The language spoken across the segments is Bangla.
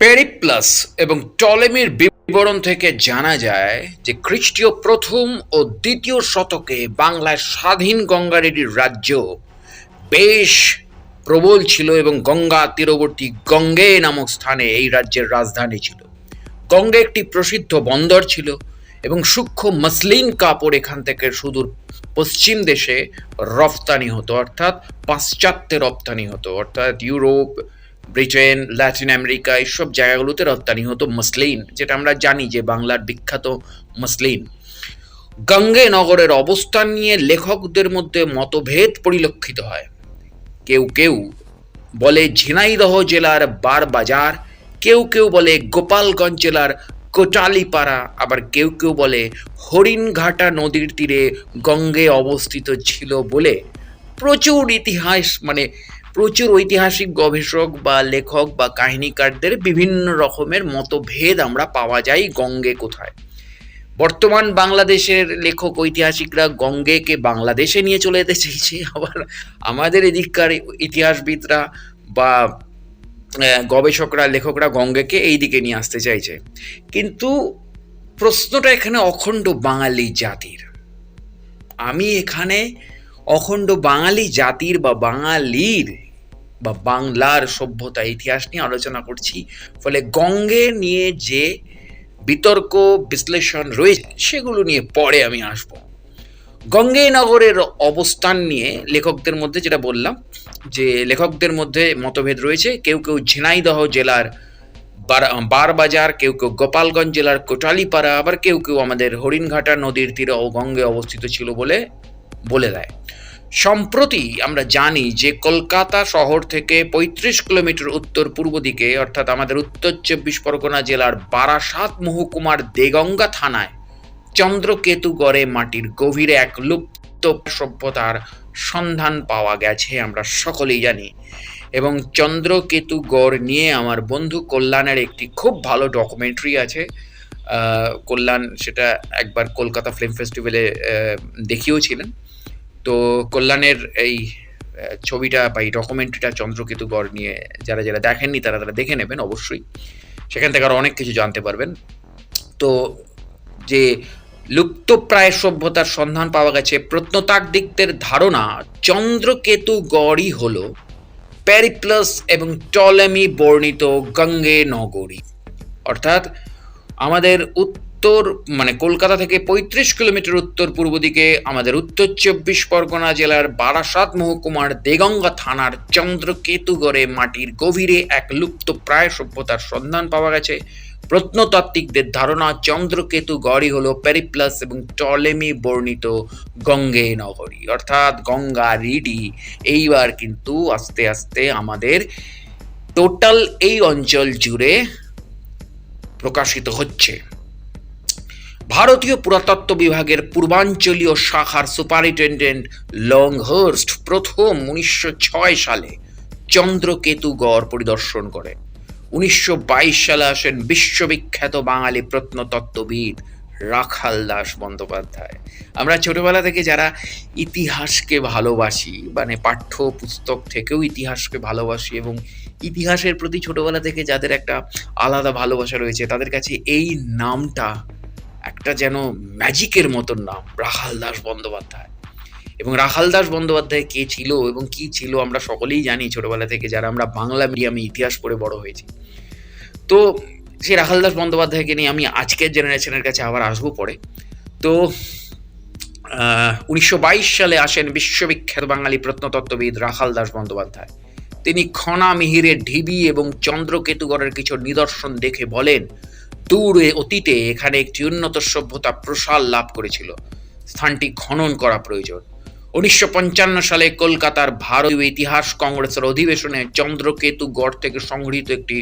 পেরিপ্লাস এবং টলেমির বিবরণ থেকে জানা যায় যে খ্রিস্টীয় প্রথম ও দ্বিতীয় শতকে বাংলায় স্বাধীন গঙ্গারেডির রাজ্য বেশ প্রবল ছিল এবং গঙ্গা তীরবর্তী গঙ্গে নামক স্থানে এই রাজ্যের রাজধানী ছিল। গঙ্গে একটি প্রসিদ্ধ বন্দর ছিল এবং সূক্ষ্ম মসলিন কাপড় এখান থেকে সুদূর পশ্চিম দেশে রপ্তানি হতো, অর্থাৎ পাশ্চাত্যে রপ্তানি হতো, অর্থাৎ ইউরোপ ব্রিটেন ল্যাটিন আমেরিকা, এইসব জায়গাগুলোতে রপ্তানি হতো মসলিন যেটা আমরা জানি যে বাংলার বিখ্যাত মসলিন গঙ্গে নগরের অবস্থান নিয়ে লেখকদের মধ্যে মতভেদ পরিলক্ষিত হয়। কেউ কেউ বলে ঝিনাইদহ জেলার বারবাজার কেউ কেউ বলে গোপালগঞ্জ জেলার কোটালিপাড়া, আবার কেউ কেউ বলে হরিণঘাটা নদীর তীরে গঙ্গে অবস্থিত ছিল বলে প্রচুর ইতিহাস মানে প্রচুর ঐতিহাসিক গবেষক বা লেখক বা কাহিনীকারদের বিভিন্ন রকমের মতভেদ আমরা পাওয়া যায় গঙ্গে কোথায়। বর্তমান বাংলাদেশের লেখক, ঐতিহাসিকরা গঙ্গেকে বাংলাদেশে নিয়ে চলে যেতে চাইছে আবার আমাদের এদিককার ইতিহাসবিদরা বা গবেষকরা, লেখকরা গঙ্গেকে এই দিকে নিয়ে আসতে চাইছে। কিন্তু প্রশ্নটা এখানে অখণ্ড বাঙালি জাতির। আমি এখানে অখণ্ড বাঙালি জাতির বা বাঙালির বা বাংলার সভ্যতা, ইতিহাস নিয়ে আলোচনা করছি। ফলে গঙ্গে নিয়ে যে বিতর্ক, বিশ্লেষণ রয়েছে, সেগুলো নিয়ে পরে আমি আসব। গঙ্গে নগরের অবস্থান নিয়ে লেখকদের মধ্যে যেটা বললাম, যে লেখকদের মধ্যে মতভেদ রয়েছে। কেউ কেউ ঝিনাইদহ জেলার বার- বারবাজার, কেউ কেউ গোপালগঞ্জ জেলার কোটালিপাড়া, আবার কেউ কেউ আমাদের হরিণঘাটা নদীর তীরে ও গঙ্গে অবস্থিত ছিল বলে বলে দেয়। সম্প্রতি আমরা জানি যে কলকাতা শহর থেকে পঁয়ত্রিশ কিলোমিটার উত্তর পূর্ব দিকে, অর্থাৎ আমাদের উত্তর চব্বিশ পরগনা জেলার বারাসাত মহকুমার দেগঙ্গা থানায় চন্দ্রকেতুগড়ে মাটির গভীরে এক লুপ্ত সভ্যতার সন্ধান পাওয়া গেছে, আমরা সকলেই জানি। এবং চন্দ্রকেতুগড় নিয়ে আমার বন্ধু কল্যাণের একটি খুব ভালো ডকুমেন্টারি আছে। কল্যাণ সেটা একবার কলকাতা ফিল্ম ফেস্টিভ্যালে দেখিয়েওছিলেন তো কল্যাণের এই ছবিটা বা এই ডকুমেন্টারিটা চন্দ্রকেতুগড় নিয়ে যারা যারা দেখেননি, তারা তারা দেখে নেবেন অবশ্যই। সেখান থেকে আরও অনেক কিছু জানতে পারবেন। তো যে লুপ্তপ্রায় সভ্যতার সন্ধান পাওয়া গেছে, প্রত্নতাত্ত্বিকদের ধারণা চন্দ্রকেতু গড়ই হল প্যারিপ্লাস এবং টলেমি বর্ণিত গঙ্গে নগরী অর্থাৎ আমাদের উত্তর মানে কলকাতা থেকে পঁয়ত্রিশ কিলোমিটার উত্তর পূর্ব দিকে আমাদের উত্তর চব্বিশ পরগনা জেলার বারাসাত মহকুমার দেগঙ্গা থানার চন্দ্রকেতুগড়ে মাটির গভীরে এক লুপ্ত প্রায় সভ্যতার সন্ধান পাওয়া গেছে। প্রত্নতাত্ত্বিকদের ধারণা চন্দ্রকেতু গড়ই হলো প্যারিপ্লাস এবং টলেমি বর্ণিত গঙ্গে নগরী অর্থাৎ গঙ্গা রিডি। এইবার কিন্তু আস্তে আস্তে আমাদের টোটাল এই অঞ্চল জুড়ে প্রকাশিত হচ্ছে। ভারতীয় পুরাতত্ত্ব বিভাগের পূর্বাঞ্চলীয় শাখার সুপারিনটেন্ডেন্ট লংহোর্স্ট প্রথম উনিশশো ছয় সালে চন্দ্রকেতুগড় পরিদর্শন করেন উনিশশো বাইশ সালে আসেন বিশ্ববিখ্যাত বাঙালি প্রত্নতত্ত্ববিদ রাখাল দাস বন্দ্যোপাধ্যায়। আমরা ছোটবেলা থেকে যারা ইতিহাসকে ভালোবাসি মানে পাঠ্য পুস্তক থেকেও ইতিহাসকে ভালোবাসি এবং ইতিহাসের প্রতি ছোটবেলা থেকে যাদের একটা আলাদা ভালোবাসা রয়েছে, তাদের কাছে এই নামটা একটা যেন ম্যাজিকের মতন নাম, রাখাল দাস বন্দ্যোপাধ্যায়। এবং রাখাল দাস বন্দ্যোপাধ্যায় কে ছিল এবং কি ছিল আমরা সকলেই জানি ছোটবেলা থেকে, যারা আমরা বাংলা মিডিয়ামে ইতিহাস পড়ে বড় হয়েছি। তো সেই রাখাল দাস বন্দ্যোপাধ্যায়কে নিয়ে আমি আজকের জেনারেশনের কাছে আবার আসব পরে। তো উনিশশো বাইশ সালে আসেন বিশ্ববিখ্যাত বাঙালি প্রত্নতত্ত্ববিদ রাখাল দাস বন্দ্যোপাধ্যায়। তিনি খনা মিহিরের ঢিবি এবং চন্দ্রকেতুগড়ের কিছু নিদর্শন দেখে বলেন দূরে অতীতে এখানে একটি উন্নত সভ্যতা প্রসার লাভ করেছিল। স্থানটি খনন করা প্রয়োজন। উনিশশো পঞ্চান্ন সালে কলকাতার ভারতীয় ইতিহাস কংগ্রেসের অধিবেশনে চন্দ্রকেতু গড় থেকে সংগৃহীত একটি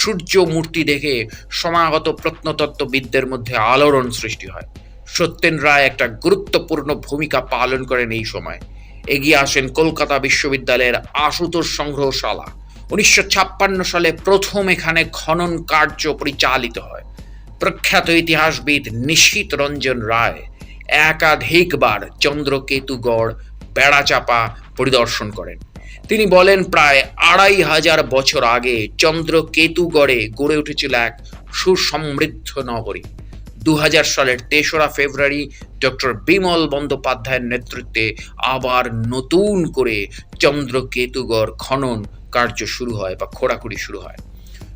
সূর্য মূর্তি দেখে সমাগত প্রত্নতত্ত্ববিদদের মধ্যে আলোড়ন সৃষ্টি হয়। সত্যেন রায় একটা গুরুত্বপূর্ণ ভূমিকা পালন করেন এই সময়। এগিয়ে আসেন কলকাতা বিশ্ববিদ্যালয়ের আশুতোষ সংগ্রহশালা। উনিশশো ছাপ্পান্ন সালে প্রথম এখানে খনন কার্য পরিচালিত হয়। প্রখ্যাত ইতিহাসবিদ নিশীত রঞ্জন রায় একাধিকবার চন্দ্রকেতুগড় বেড়াচাপা পরিদর্শন করেন। তিনি বলেন, প্রায় আড়াই হাজার বছর আগে চন্দ্রকেতুগড়ে গড়ে উঠেছিল এক সুসমৃদ্ধ নগরী। দু হাজার সালের তেসরা ফেব্রুয়ারি ডক্টর বিমল বন্দ্যোপাধ্যায়ের নেতৃত্বে আবার নতুন করে চন্দ্রকেতুগড় খনন কার্য শুরু হয় বা খোঁড়াখুড়ি শুরু হয়।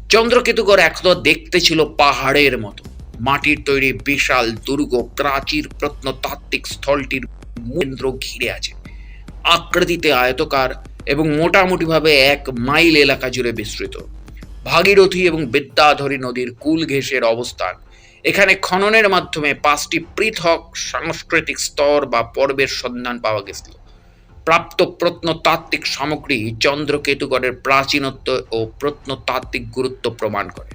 চন্দ্রকেতুগড় এখনও দেখতে ছিল পাহাড়ের মতো। মাটির তৈরি বিশাল দুর্গ প্রাচীর প্রত্নতাত্ত্বিক স্থলটির কেন্দ্র ঘিরে আছে। আকৃতিতে আয়তকার এবং মোটামুটিভাবে এক মাইল এলাকা জুড়ে বিস্তৃত। ভাগীরথী এবং বিদ্যাধরী নদীর কুল ঘেঁষের অবস্থান। এখানে খননের মাধ্যমে পাঁচটি পৃথক সাংস্কৃতিক স্তর বা পর্বের সন্ধান পাওয়া গেছিল। প্রাপ্ত প্রত্নতাত্ত্বিক সামগ্রী চন্দ্রকেতুগড়ের প্রাচীনত্ব ও প্রত্নতাত্ত্বিক গুরুত্ব প্রমাণ করে।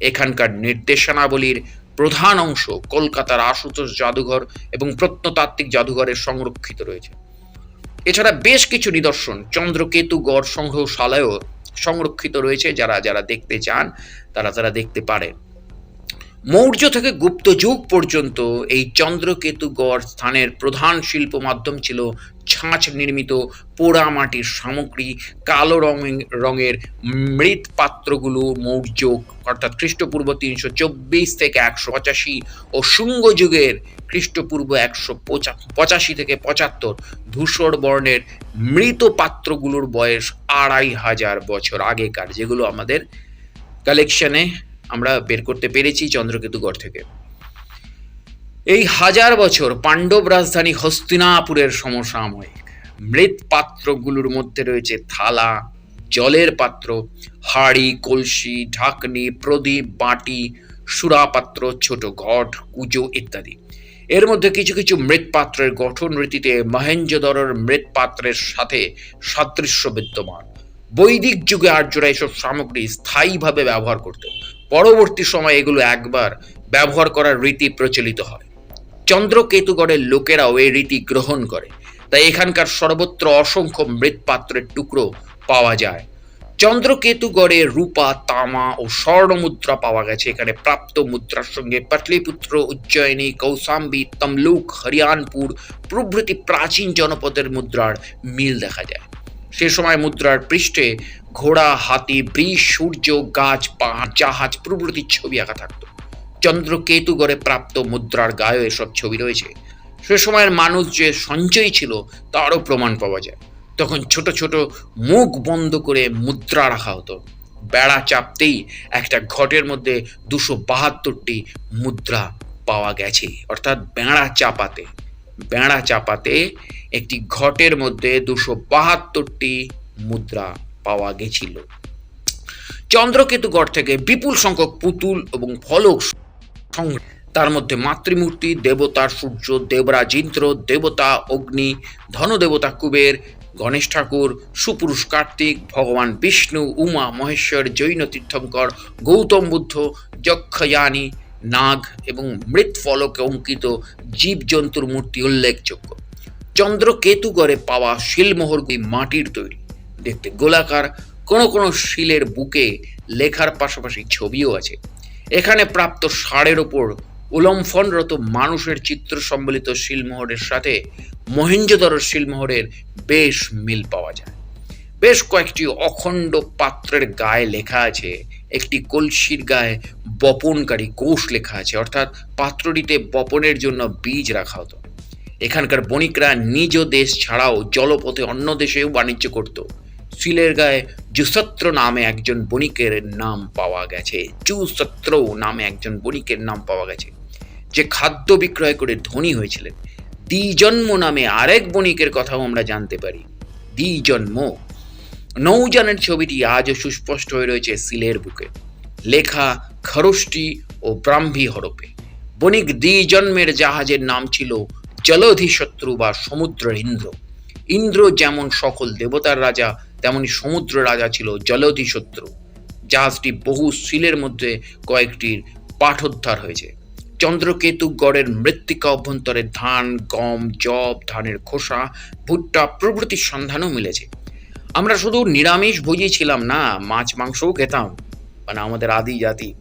এখানকার নির্দেশনাবলীর প্রধান অংশ কলকাতার আশুতোষ জাদুঘর এবং প্রত্নতাত্ত্বিক জাদুঘরে সংরক্ষিত রয়েছে। এছাড়া বেশ কিছু নিদর্শন চন্দ্রকেতুগড় সংগ্রহশালায়ও সংরক্ষিত রয়েছে যারা যারা দেখতে চান, তারা তারা দেখতে পারে মৌর্য থেকে গুপ্ত যুগ পর্যন্ত এই চন্দ্রকেতুগড় স্থানের প্রধান শিল্প মাধ্যম ছিল ছাঁচ নির্মিত পোড়া মাটির সামগ্রী, কালো রঙ, রঙের মৃৎপাত্রগুলো মৌর্য, অর্থাৎ খ্রিস্টপূর্ব তিনশো চব্বিশ থেকে একশো পঁচাশি ও শুঙ্গ যুগের খ্রিস্টপূর্ব একশো পঁচাশি থেকে পঁচাত্তর ধূসর বর্ণের মৃত পাত্রগুলোর বয়স আড়াই হাজার বছর আগেকার, যেগুলো আমাদের কালেকশনে আমরা বের করতে পেরেছি চন্দ্রকেতুগড় থেকে। এই হাজার বছর পাণ্ডব রাজধানী হস্তিনাপুরের সমসাময়িক মৃৎ পাত্রগুলোর মধ্যে রয়েছে থালা, জলের পাত্র, হাড়ি, কলসি, ঢাকনি, প্রদীপ, বাটি, সুরাপাত্র, ছোট ঘট, কুজো ইত্যাদি। এর মধ্যে কিছু কিছু মৃৎপাত্রের গঠন রীতিতে মহেঞ্জোদরের মৃৎপাত্রের সাথে সাদৃশ্য বিদ্যমান। বৈদিক যুগে আর্যরা এসব সামগ্রী স্থায়ীভাবে ব্যবহার করত পরবর্তী সময়ে এগুলো একবার ব্যবহার করার রীতি প্রচলিত হয়। চন্দ্রকেতুগড়ের লোকেরাও এই রীতি গ্রহণ করে। তাই এখানকার সর্বত্র অসংখ্য মৃৎপাত্রের টুকরো পাওয়া যায়। চন্দ্রকেতুগড়ে রূপা, তামা ও স্বর্ণ মুদ্রা পাওয়া গেছে। এখানে প্রাপ্ত মুদ্রার সঙ্গে পাটলিপুত্র, উজ্জয়িনী কৌসাম্বী তমলুক, হরিয়ানপুর প্রভৃতি প্রাচীন জনপদের মুদ্রার মিল দেখা যায়। সে সময় মুদ্রার পৃষ্ঠে ঘোড়া, হাতি বৃষ সূর্য, গাছ, পাহাড়, জাহাজ, প্রভৃতির ছবি আঁকা থাকতো। চন্দ্রকেতুগড়ে প্রাপ্ত মুদ্রার গায়ে এসব ছবি রয়েছে। সে সময়ের মানুষ যে সঞ্চয়ী ছিল, তারও প্রমাণ পাওয়া যায়। তখন ছোট ছোট মুখ বন্ধ করে মুদ্রা রাখা হতো। বেড়া চাপতেই একটা ঘটের মধ্যে দুশো বাহাত্তরটি মুদ্রা পাওয়া গেছে, অর্থাৎ বেড়া চাপাতে। বেড়া চাপাতে একটি ঘটের মধ্যে দুশো বাহাত্তরটি মুদ্রা পাওয়া গেছিল। চন্দ্রকেতুগড় থেকে বিপুল সংখ্যক পুতুল এবং ফলক তার মধ্যে মাতৃমূর্তি, দেবতা সূর্য, দেবরাজ ইন্দ্র, দেবতা অগ্নি, ধনদেবতা কুবের, গণেশ ঠাকুর, সুপুরুষ কার্তিক, ভগবান বিষ্ণু, উমা মহেশ্বর, জৈন তীর্থঙ্কর, গৌতম বুদ্ধ, যক্ষয়ানী নাগ এবং মৃৎ ফলকে অঙ্কিত জীবজন্তুর মূর্তি উল্লেখযোগ্য। চন্দ্রকেতুগড়ে পাওয়া শিলমোহরগুলি মাটির তৈরি। দেখতে গোলাকার, কোনো কোনো শিলের বুকে লেখার পাশাপাশি ছবিও আছে। এখানে প্রাপ্ত ষাঁড়ের ওপর উলম্ফনরত মানুষের চিত্র সম্বলিত শিলমোহরের সাথে মহেঞ্জোদরের শিলমোহরের বেশ মিল পাওয়া যায়। বেশ কয়েকটি অখণ্ড পাত্রের গায়ে লেখা আছে একটি কলসির গায়ে বপনকারী কোষ লেখা আছে, অর্থাৎ পাত্রটিতে বপনের জন্য বীজ রাখা হতো। এখানকার বণিকরা নিজ দেশ ছাড়াও জলপথে অন্য দেশেও বাণিজ্য করত। সিলের গায়ে জুসত্র নামে একজন বণিকের নাম পাওয়া গেছে। জুসত্র নামে একজন বণিকের নাম পাওয়া গেছে। যে খাদ্য বিক্রয় করে ধনী হয়েছিলেন। দ্বিজন্ম নামে আরেক বণিকের কথাও আমরা জানতে পারি। দ্বিজন্ম নৌযানের ছবিটি আজও সুস্পষ্ট হয়ে রয়েছে সিলের বুকে। লেখা খরষ্টি ও ব্রাহ্মী হরপে। বণিক দ্বিজন্মের জাহাজের নাম ছিল জলধি শত্রু বা সমুদ্রের ইন্দ্র। ইন্দ্র যেমন সকল দেবতার রাজা, তেমনি সমুদ্র রাজা ছিল জলধি শত্রু। জাহাজটি বহু সিলের মধ্যে কয়েকটির পাঠোদ্ধার হয়েছে। চন্দ্রকেতু গড়ের মৃত্তিকা অভ্যন্তরে ধান, গম জব ধানের খোসা, ভুট্টা প্রভৃতির সন্ধানও মিলেছে। আমরা শুধু নিরামিষ ভোজী ছিলাম না, মাছ মাংসও খেতাম। মানে আমাদের আদি জাতি।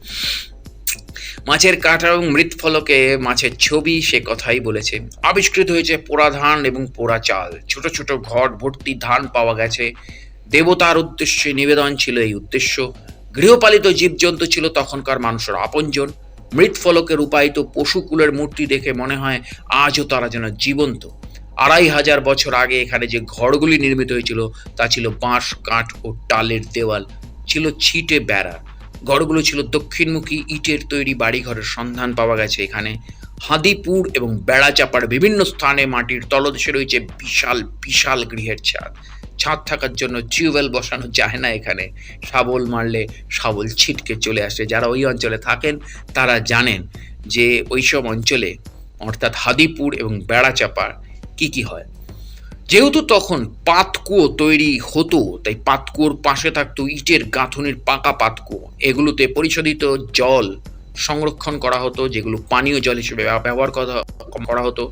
মাছের কাঁটা এবং মৃৎফলকে মাছের ছবি সে কথাই বলেছে। আবিষ্কৃত হয়েছে পোড়া ধান এবং পোড়া চাল। ছোট ছোট ঘট ভর্তি ধান পাওয়া গেছে। দেবতার উদ্দেশ্যে নিবেদন ছিল এই উদ্দেশ্য। গৃহপালিত জীবজন্তু ছিল তখনকার মানুষের আপনজন। মৃৎফলকে রূপায়িত পশুকুলের মূর্তি দেখে মনে হয় আজও তারা যেন জীবন্ত। আড়াই হাজার বছর আগে এখানে যে ঘরগুলি নির্মিত হয়েছিল, তা ছিল বাঁশ, কাঠ ও টালের দেওয়াল। ছিল ছিটে বেড়া। ঘরগুলো ছিল দক্ষিণমুখী ইটের তৈরি বাড়িঘরের সন্ধান পাওয়া গেছে এখানে। হাদিপুর এবং বেড়াচাপার বিভিন্ন স্থানে মাটির তলদেশে রয়েছে বিশাল বিশাল গৃহের ছাদ। ছাদ থাকার জন্য টিউবওয়েল বসানো যায় না এখানে। শাবল মারলে শাবল ছিটকে চলে আসে। যারা ওই অঞ্চলে থাকেন, তারা জানেন যে ওইসব অঞ্চলে, অর্থাৎ হাদিপুর এবং বেড়াচাপার কি কি হয়? যেহেতু তখন পাতকুয়ো তৈরি হতো, তাই পাতকুয়োর পাশে থাকতো ইটের গাঁথনির পাকা পাতকুয়ো। এগুলোতে পরিশোধিত জল সংরক্ষণ করা হতো, যেগুলো পানীয় জল হিসেবে ব্যবহার করা হতো।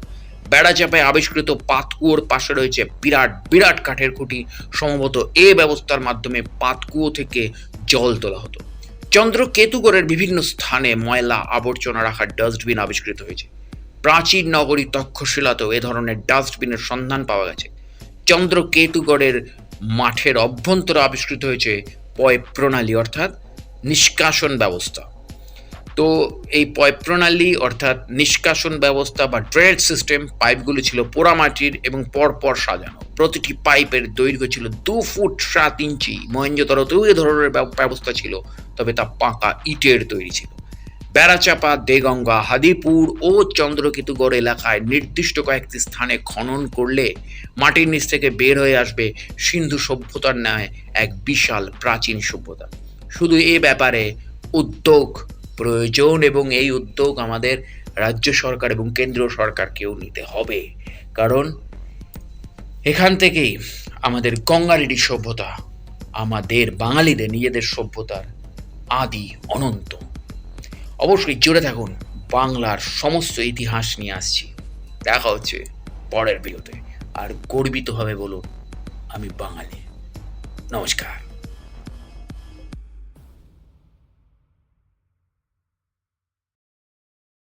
বেড়াচাপায় আবিষ্কৃত পাতকুয়োর পাশে রয়েছে বিরাট বিরাট কাঠের খুঁটি, সম্ভবত এ ব্যবস্থার মাধ্যমে পাতকুয়ো থেকে জল তোলা হতো। চন্দ্র চন্দ্রকেতুগড়ের বিভিন্ন স্থানে ময়লা আবর্জনা রাখার ডাস্টবিন আবিষ্কৃত হয়েছে। প্রাচীন নগরী তক্ষশিলাতেও এ ধরনের ডাস্টবিনের সন্ধান পাওয়া গেছে। চন্দ্রকেতুগড়ের মাঠের অভ্যন্তরে আবিষ্কৃত হয়েছে পয় প্রণালী, অর্থাৎ নিষ্কাশন ব্যবস্থা। তো এই পয় প্রণালী, অর্থাৎ নিষ্কাশন ব্যবস্থা বা ড্রেড সিস্টেম, পাইপগুলো ছিল পোড়ামাটির এবং পরপর সাজানো। প্রতিটি পাইপের দৈর্ঘ্য ছিল দু ফুট সাত ইঞ্চি। মহেঞ্জোদরতেও এ ধরনের ব্যব- ব্যবস্থা ছিল, তবে তা পাকা ইটের তৈরি ছিল। বেড়াচাপা, দেগঙ্গা, হাদিপুর ও চন্দ্রকেতুগড় এলাকায় নির্দিষ্ট কয়েকটি স্থানে খনন করলে মাটির নিচ থেকে বের হয়ে আসবে সিন্ধু সভ্যতার ন্যায় এক বিশাল প্রাচীন সভ্যতা। শুধু এ ব্যাপারে উদ্যোগ প্রয়োজন এবং এই উদ্যোগ আমাদের রাজ্য সরকার এবং কেন্দ্রীয় সরকারকেও নিতে হবে। কারণ এখান থেকেই আমাদের গঙ্গারেডি সভ্যতা, আমাদের বাঙালিদের নিজেদের সভ্যতার আদি অনন্ত। অবশ্যই জুড়ে থাকুন, বাংলার সমস্ত ইতিহাস নিয়ে আসছি। দেখা হচ্ছে পরের ভিডিওতে। আর গর্বিতভাবে বলুন, আমি বাঙালি। নমস্কার।